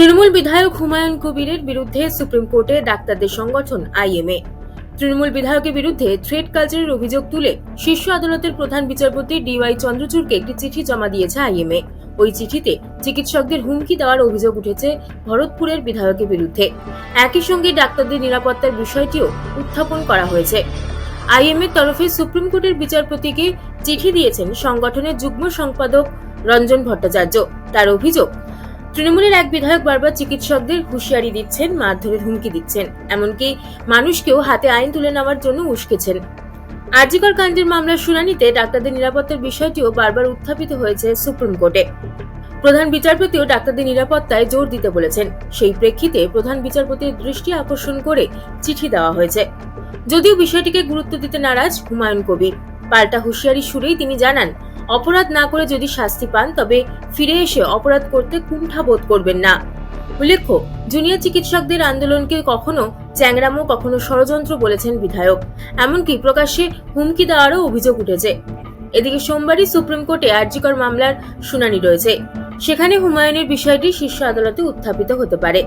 তৃণমূল বিধায়ক হুমায়ুন কবিরের বিরুদ্ধে সুপ্রিম কোর্টে ডাক্তারদের সংগঠন আইএমএ। তৃণমূল বিধায়কের বিরুদ্ধে থ্রেড কালচারের অভিযোগ তুলে শীর্ষ আদালতের প্রধান বিচারপতি ডিওয়াই চন্দ্রচূড়কে একটি চিঠি জমা দিয়েছে আইএমএ। ওই চিঠিতে চিকিৎসকদের হুমকি দেওয়ার অভিযোগ উঠেছে ভরতপুরের বিধায়কের বিরুদ্ধে। একই সঙ্গে ডাক্তারদের নিরাপত্তার বিষয়টিও উত্থাপন করা হয়েছে। আইএমএর তরফে সুপ্রিম কোর্টের বিচারপতিকে চিঠি দিয়েছেন সংগঠনের যুগ্ম সম্পাদক রঞ্জন ভট্টাচার্য। তার অভিযোগ তৃণমূলের এক বিধায়ক বারবার চিকিৎসকদের হুঁশিয়ারি দিচ্ছেন মারধরের হুমকি দিচ্ছেন। এমনকি মানুষকেও হাতে আইন তুলে নেওয়ার জন্য উস্কেছেন। আরজিকর কাণ্ডের মামলার শুনানিতে ডাক্তারদের নিরাপত্তার বিষয়টিও বারবার উত্থাপিত হয়েছে সুপ্রিম কোর্টে। প্রধান বিচারপতিও ডাক্তারদের নিরাপত্তায় জোর দিতে বলেছেন। সেই প্রেক্ষিতে প্রধান বিচারপতির দৃষ্টি আকর্ষণ করে চিঠি দেওয়া হয়েছে। যদিও বিষয়টিকে গুরুত্ব দিতে নারাজ হুমায়ুন কবির। পাল্টা হুঁশিয়ারি সুরেই তিনি জানান অপরাধ না করে যদি শাস্তি পান, তবে ফিরে এসে অপরাধ করতে কুণ্ঠা বোধ করবেন না। উল্লেখ্য, জুনিয়র চিকিৎসকদের আন্দোলনকে কখনো চ্যাংরামো কখনো ষড়যন্ত্র বলেছেন বিধায়ক। এমনকি প্রকাশ্যে হুমকি দেওয়ারও অভিযোগ উঠেছে। এদিকে সোমবারই সুপ্রিম কোর্টে আর্জিকর মামলার শুনানি রয়েছে। সেখানে হুমায়ুনের বিষয়টি শীর্ষ আদালতে উত্থাপিত হতে পারে।